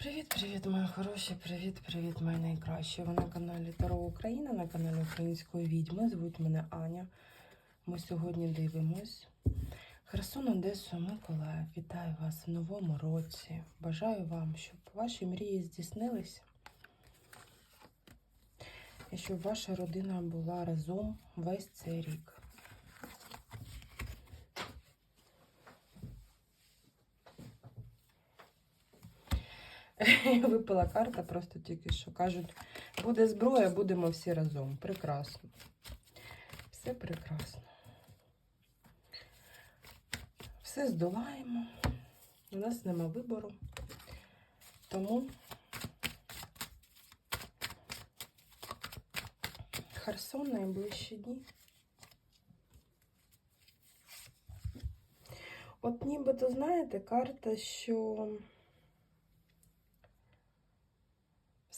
Привіт-привіт, мої хороші! Привіт-привіт, мої найкращі. Ви на каналі Таро Україна, на каналі Української відьми. Звуть мене Аня. Ми сьогодні дивимось. Херсон, Одесу, Миколаїв. Вітаю вас в новому році. Бажаю вам, щоб ваші мрії здійснилися. І щоб ваша родина була разом весь цей рік. Випала карта, просто тільки що кажуть, буде зброя, будемо всі разом. Прекрасно. Все прекрасно. Все здолаємо. У нас нема вибору. Тому Херсон найближчі дні. От нібито, знаєте, карта, що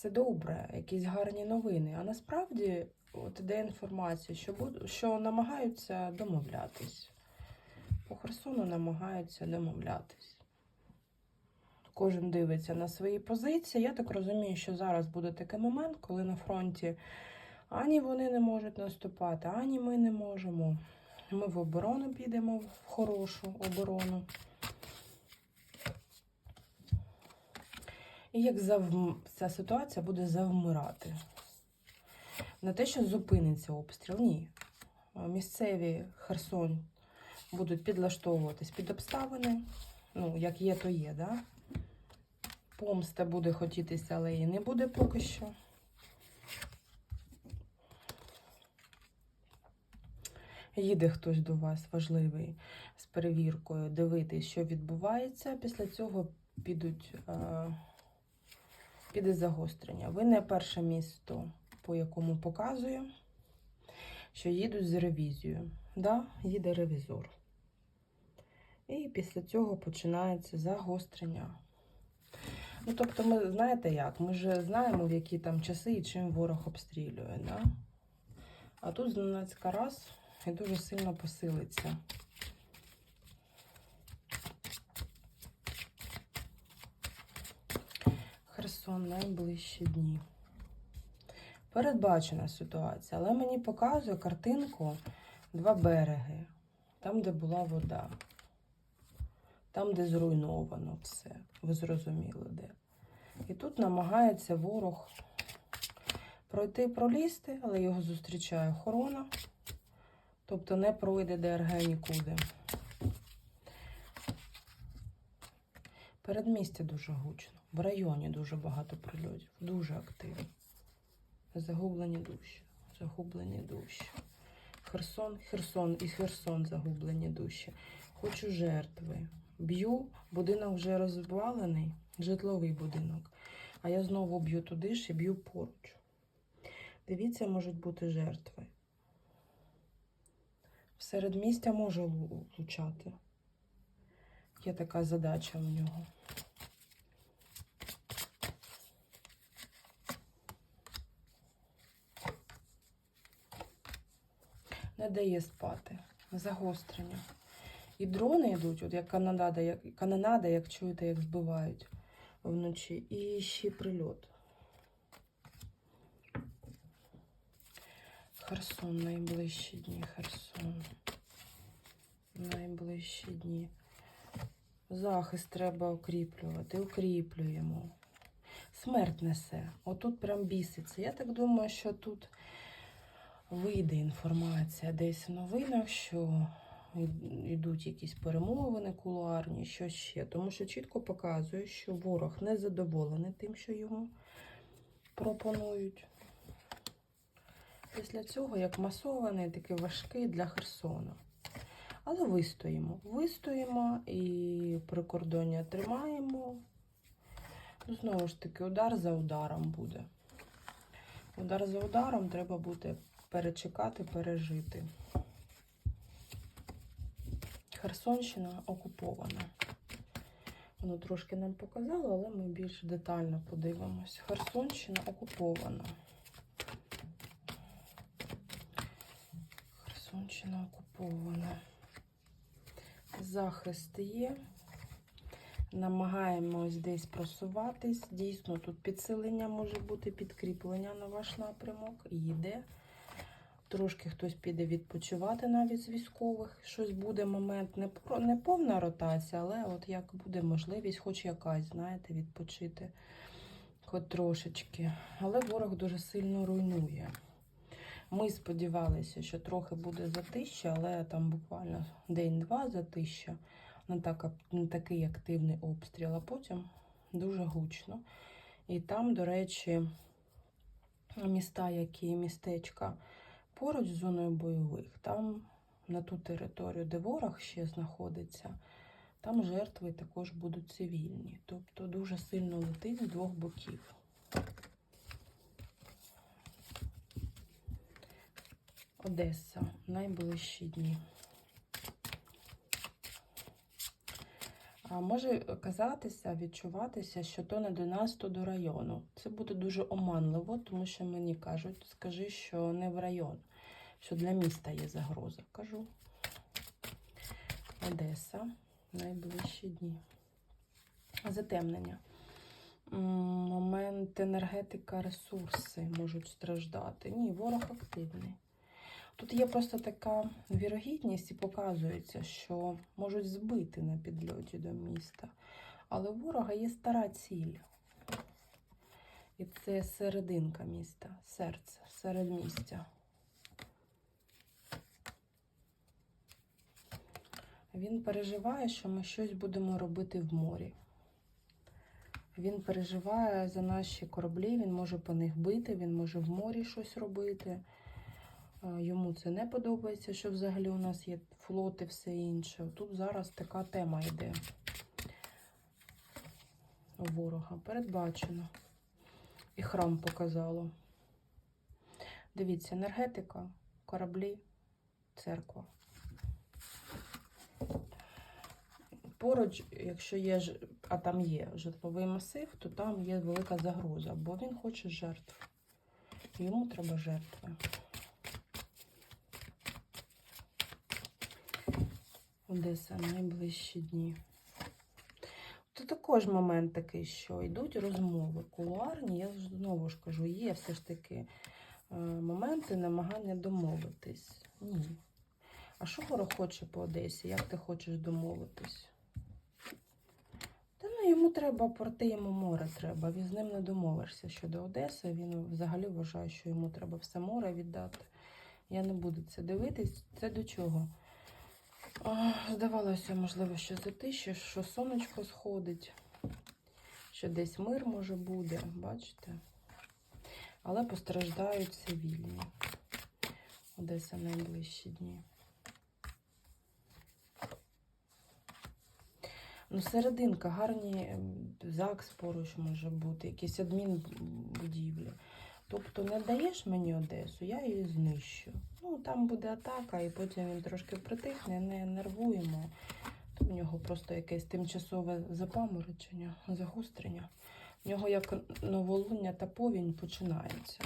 все добре, якісь гарні новини. А насправді от іде інформація, що, що намагаються домовлятись. По Херсону намагаються домовлятись. Кожен дивиться на свої позиції. Я так розумію, що зараз буде такий момент, коли на фронті ані вони не можуть наступати, ані ми не можемо. Ми в оборону підемо, в хорошу оборону. І як зав... ця ситуація буде завмирати. Не те, що зупиниться обстріл, ні. Місцеві Херсон будуть підлаштовуватись під обставини. Ну, як є, то є, да? Помста буде хотітися, але її не буде поки що. Їде хтось до вас важливий з перевіркою, дивитись, що відбувається. Після цього підуть. Е піде загострення. Ви не перше місто, по якому показую, що їдуть з ревізією. Да, їде ревізор. І після цього починається загострення. Ну, тобто, ми знаєте як? Ми ж знаємо, в які там часи і чим ворог обстрілює. Да? А тут зненацька раз і дуже сильно посилиться. Херсон найближчі дні. Передбачена ситуація, але мені показує картинку два береги. Там, де була вода. Там, де зруйновано все. Ви зрозуміли, де. І тут намагається ворог пройти пролізти, але його зустрічає охорона. Тобто не пройде ДРГ нікуди. Передмістя дуже гучно. В районі дуже багато прильотів, дуже активно. Загублені душі, загублені душі. Херсон, Херсон і Херсон загублені душі. Хочу жертви. Б'ю, будинок вже розвалений, житловий будинок. А я знову б'ю туди ж і б'ю поруч. Дивіться, можуть бути жертви. В середмістя може влучати. Є така задача в нього. не дає спати. Загострення. І дрони йдуть, от як канонада, як канонада, як чуєте, як збивають вночі. І ще прильот. Херсон, найближчі дні, Херсон. Найближчі дні. Захист треба укріплювати. Укріплюємо. Смерть несе. Отут прям біситься. Я так думаю, що тут вийде інформація десь в новинах, що йдуть якісь перемовини кулуарні, що ще. Тому що чітко показує, що ворог не задоволений тим, що йому пропонують. Після цього, як масований, такий важкий для Херсона. Але вистоїмо. Вистоїмо і прикордоння тримаємо. Ну, Знову ж таки, удар за ударом буде. Удар за ударом треба бути перечекати, пережити. Херсонщина окупована. Воно трошки нам показало, але ми більш детально подивимось. Херсонщина окупована. Херсонщина окупована. Захист є. Намагаємось десь просуватись. Дійсно, тут підсилення може бути, підкріплення на ваш напрямок. І йде. Трошки хтось піде відпочивати навіть з військових. Щось буде момент, не, не повна ротація, але от як буде можливість, хоч якась, знаєте, відпочити. Хоч трошечки. Але ворог дуже сильно руйнує. Ми сподівалися, що трохи буде затища, але там буквально день-два затища не, так, не такий активний обстріл, а потім дуже гучно. І там, до речі, міста, які містечка поруч з зоною бойових, там на ту територію, де ворог ще знаходиться, там жертви також будуть цивільні. Тобто дуже сильно летить з двох боків. Одеса, найближчі дні. Може казатися, відчуватися, що то не до нас, то до району. Це буде дуже оманливо, тому що мені кажуть, скажи, що не в район, що для міста є загроза. Кажу. Одеса, найближчі дні. Затемнення. Момент енергетика, ресурси можуть страждати. Ні, ворог активний. Тут є просто така вірогідність і показується, що можуть збити на підльоті до міста. Але у ворога є стара ціль. І це серединка міста, серце, середмістя. Він переживає, що ми щось будемо робити в морі. Він переживає за наші кораблі, він може по них бити, він може в морі щось робити. Йому це не подобається, що взагалі у нас є флот і все інше. Тут зараз така тема йде у ворога. Передбачено. І храм показало. Дивіться, енергетика, кораблі, церква. Поруч, якщо є, а там є житловий масив, то там є велика загроза, бо він хоче жертв. Йому треба жертви. Одеса найближчі дні. Це також момент такий, що йдуть розмови кулуарні. Я знову ж кажу, є все ж таки е, моменти намагання домовитись. Ні. А що ворог хоче по Одесі? Як ти хочеш домовитись? Та ну йому треба порти, йому море треба. Він з ним не домовишся щодо Одеси. Він взагалі вважає, що йому треба все море віддати. Я не буду це дивитись. Це до чого? Здавалося, можливо, що затище, що сонечко сходить, що десь мир може буде, бачите? Але постраждають цивільні. Одеса найближчі дні. Ну, серединка, гарні ЗАГС поруч може бути, якісь адмінбудівлі. Тобто не даєш мені Одесу, я її знищу. Ну, там буде атака, і потім він трошки притихне, не нервуємо. То в нього просто якесь тимчасове запаморочення, загострення. В нього як новолуння та повінь починається.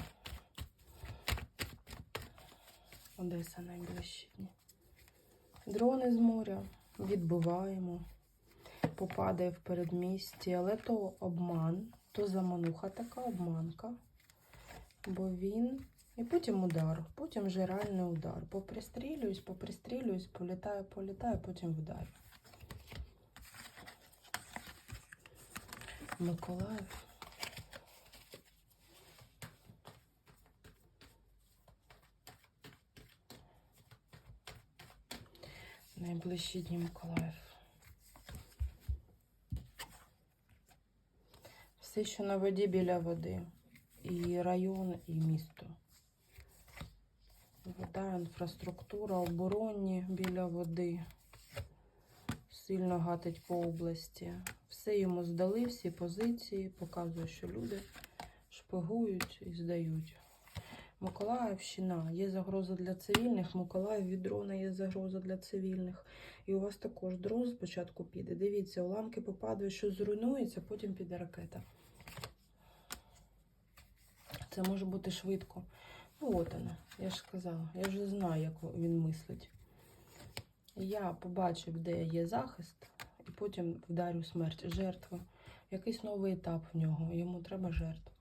Одеса найближчі дні. Дрони з моря відбиваємо, попадає в передмісті, але то обман, то замануха така обманка. Бо він. І потім удар, потім вже реальний удар. Попристрілююсь, попристрілююсь, політаю, політаю, потім вдарю. Миколаїв. Найближчі дні Миколаїв. Все, що на воді біля води. І район, і місто. Вода, інфраструктура, оборонні біля води. Сильно гатить по області. Все йому здали, всі позиції. Показує, що люди шпигують і здають. Миколаївщина є загроза для цивільних. Миколаїв від дрона є загроза для цивільних. І у вас також дрон спочатку піде. Дивіться, уламки попадають, що зруйнується, потім піде ракета. Це може бути швидко. Ну, от вона, я ж сказала, я вже знаю, як він мислить. Я побачив, де є захист, і потім вдарю смерть. Жертва. Якийсь новий етап в нього. Йому треба жертва.